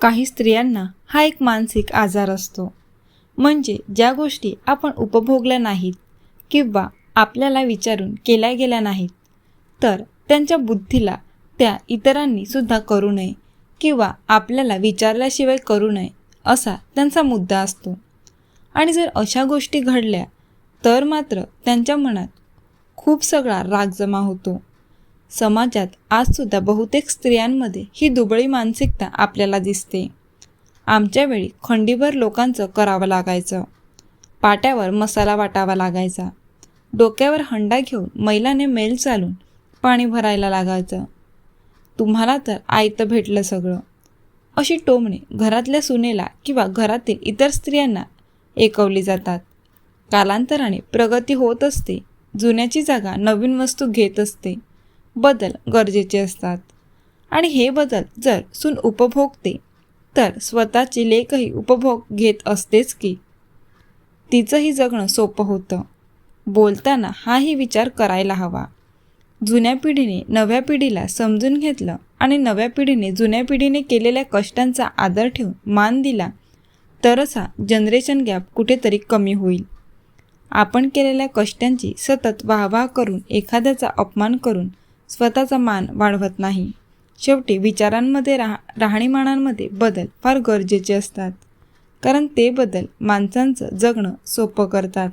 काही स्त्रियांना हा एक मानसिक आजार असतो. म्हणजे ज्या गोष्टी आपण उपभोगल्या नाहीत किंवा आपल्याला विचारून केल्या गेल्या नाहीत तर त्यांच्या बुद्धीला त्या इतरांनी सुद्धा करू नये किंवा आपल्याला विचारल्याशिवाय करू नये असा त्यांचा मुद्दा असतो. आणि जर अशा गोष्टी घडल्या तर मात्र त्यांच्या मनात खूप सगळा राग जमा होतो. समाजात आजसुद्धा बहुतेक स्त्रियांमध्ये ही दुबळी मानसिकता आपल्याला दिसते. आमच्या वेळी खंडीभर लोकांचं करावं लागायचं. पाट्यावर मसाला वाटावा लागायचा. डोक्यावर हंडा घेऊन मैलाने मेल चालून पाणी भरायला लागायचं. तुम्हाला तर आयतं भेटलं सगळं. अशी टोमणे घरातल्या सुनेला किंवा घरातील इतर स्त्रियांना एकवली जातात. कालांतराने प्रगती होत असते. जुन्याची जागा नवीन वस्तू घेत असते. बदल गरजेचे असतात. आणि हे बदल जर सून उपभोगते तर स्वतःची लेखही उपभोग घेत असतेच की. तिचंही जगणं सोपं होतं. बोलताना हाही विचार करायला हवा. जुन्या पिढीने नव्या पिढीला समजून घेतलं आणि नव्या पिढीने जुन्या पिढीने केलेल्या कष्टांचा आदर ठेवून मान दिला तरच हा जनरेशन गॅप कुठेतरी कमी होईल. आपण केलेल्या कष्टांची सतत वाहवाह करून एखाद्याचा अपमान करून स्वतःचा मान वाढवत नाही. शेवटी विचारांमध्ये राह राहणीमानांमध्ये बदल फार गरजेचे असतात. कारण ते बदल माणसांचं जगणं सोपं करतात.